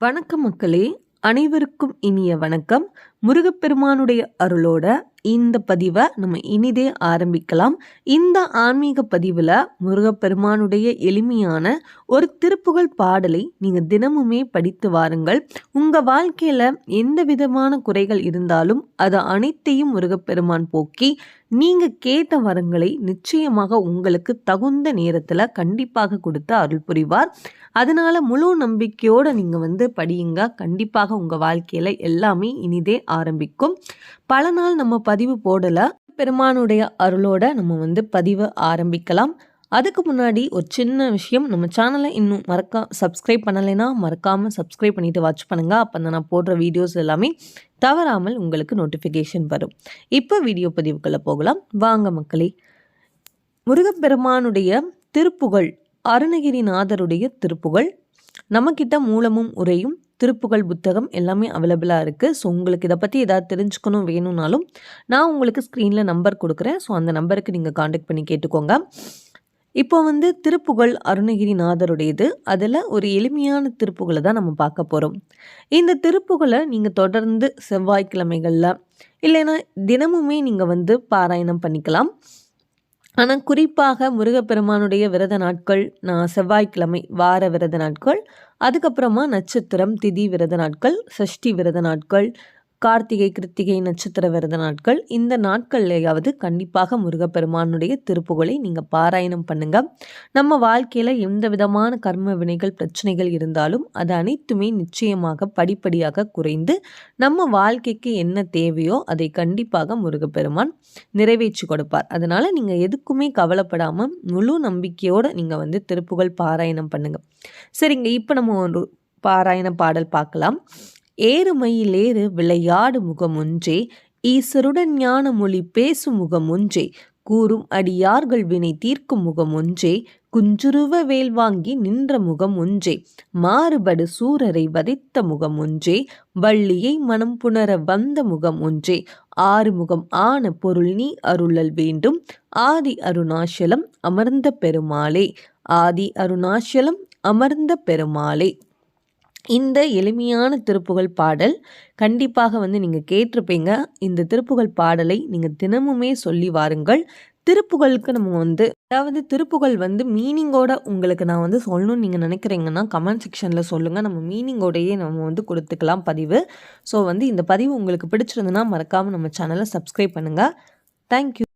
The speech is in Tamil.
வணக்கம் மக்களே அனைவருக்கும் இனிய வணக்கம். முருகப்பெருமானுடைய அருளோட இந்த பதிவை நம்ம இனிதே ஆரம்பிக்கலாம். இந்த ஆன்மீக பதிவில் முருகப்பெருமானுடைய எளிமையான ஒரு திருப்புகழ் பாடலை நீங்கள் தினமுமே படித்து வாருங்கள். உங்கள் வாழ்க்கையில் எந்த விதமான குறைகள் இருந்தாலும் அது அனைத்தையும் முருகப்பெருமான் போக்கி நீங்கள் கேட்ட வரங்களை நிச்சயமாக உங்களுக்கு தகுந்த நேரத்தில் கண்டிப்பாக கொடுத்து அருள் புரிவார். அதனால் முழு நம்பிக்கையோடு நீங்கள் வந்து படியுங்க. கண்டிப்பாக உங்கள் வாழ்க்கையில் எல்லாமே இனிதே ஆரம்பிக்கும். பல நாள் நம்ம பதிவு போடலை. பெருமானுடைய அருளோட நம்ம வந்து பதிவு ஆரம்பிக்கலாம். அதுக்கு முன்னாடி ஒரு சின்ன விஷயம். நம்ம சேனலை இன்னும் மறக்கா சப்ஸ்கிரைப் பண்ணலைன்னா மறக்காமல் சப்ஸ்கிரைப் பண்ணிவிட்டு வாட்ச் பண்ணுங்கள் அப்போ நான் போடுற வீடியோஸ் எல்லாமே தவறாமல் உங்களுக்கு நோட்டிஃபிகேஷன் வரும். இப்போ வீடியோ பதிவுக்குள்ளே போகலாம். வாங்க மக்களே. முருகப்பெருமானுடைய திருப்புகழ் அருணகிரிநாதருடைய திருப்புகழ் நம்மக்கிட்ட மூலமும் உரையும் திருப்புகழ் புத்தகம் எல்லாமே அவைலபிளாக இருக்குது ஸோ உங்களுக்கு இதை பற்றி எதாவது தெரிஞ்சுக்கணும் வேணும்னாலும் நான் உங்களுக்கு ஸ்க்ரீனில் நம்பர் கொடுக்குறேன். ஸோ அந்த நம்பருக்கு நீங்கள் காண்டாக்ட் பண்ணி கேட்டுக்கோங்க. இப்போ வந்து திருப்புகழ் அருணகிரிநாதருடையது. அதில் ஒரு எளிமையான திருப்புகளை தான் நம்ம பார்க்க போகிறோம் இந்த திருப்புகளை நீங்கள் தொடர்ந்து செவ்வாய்க்கிழமைகளில் இல்லைன்னா தினமுமே நீங்கள் வந்து பாராயணம் பண்ணிக்கலாம். ஆனால் குறிப்பாக முருகப்பெருமானுடைய விரத நாட்கள் நான் செவ்வாய்க்கிழமை வார விரத நாட்கள் அதுக்கப்புறமா நட்சத்திரம் திதி விரத நாட்கள் சஷ்டி விரத நாட்கள் கார்த்திகை கிருத்திகை நட்சத்திர விரத நாட்கள். இந்த நாட்கள்லையாவது கண்டிப்பாக முருகப்பெருமானுடைய திருப்புகளை நீங்கள் பாராயணம் பண்ணுங்க. நம்ம வாழ்க்கையில் எந்த விதமான கர்ம வினைகள் பிரச்சனைகள் இருந்தாலும் அது அனைத்துமே நிச்சயமாக படிப்படியாக குறைந்து நம்ம வாழ்க்கைக்கு என்ன தேவையோ அதை கண்டிப்பாக முருகப்பெருமான் நிறைவேற்றி கொடுப்பார். அதனால் நீங்கள் எதுக்குமே கவலைப்படாமல் முழு நம்பிக்கையோடு நீங்கள் வந்து திருப்புகள் பாராயணம் பண்ணுங்கள் சரிங்க இப்போ நம்ம ஒரு பாராயண பாடல் பார்க்கலாம். ஏறுமையிலேறு விளையாடு முகமொன்றே. ஈசருடன் ஞான மொழி பேசும் முகமொன்றே. கூறும் அடியார்கள் வினை தீர்க்கும் முகம் ஒன்றே குஞ்சுருவ வேல் வாங்கி நின்ற முகம் ஒன்றே மாறுபடு சூரரை வதைத்த முகம் ஒன்றே வள்ளியை மனம் புணர வந்த முகம் ஒன்றே ஆறுமுகம் ஆன பொருள் நீ அருளல் வேண்டும். ஆதி அருணாச்சலம் அமர்ந்த பெருமாளே. ஆதி அருணாச்சலம் அமர்ந்த பெருமாளே. இந்த எளிமையான திருப்புகழ் பாடல் கண்டிப்பாக வந்து நீங்கள் கேட்டிருப்பீங்க. இந்த திருப்புகழ் பாடலை நீங்கள் தினமுமே சொல்லி வாருங்கள். திருப்புகழுக்கு நம்ம வந்து அதாவது திருப்புகழ் வந்து மீனிங்கோட உங்களுக்கு நான் வந்து சொல்லணும்னு நீங்கள் நினைக்கிறீங்கன்னா கமெண்ட் செக்ஷனில் சொல்லுங்கள் நம்ம மீனிங்கோடையே நம்ம வந்து கொடுத்துக்கலாம் பதிவு. ஸோ வந்து இந்த பதிவு உங்களுக்கு பிடிச்சிருந்துன்னா மறக்காமல் நம்ம சேனலை சப்ஸ்கிரைப் பண்ணுங்கள் தேங்க்யூ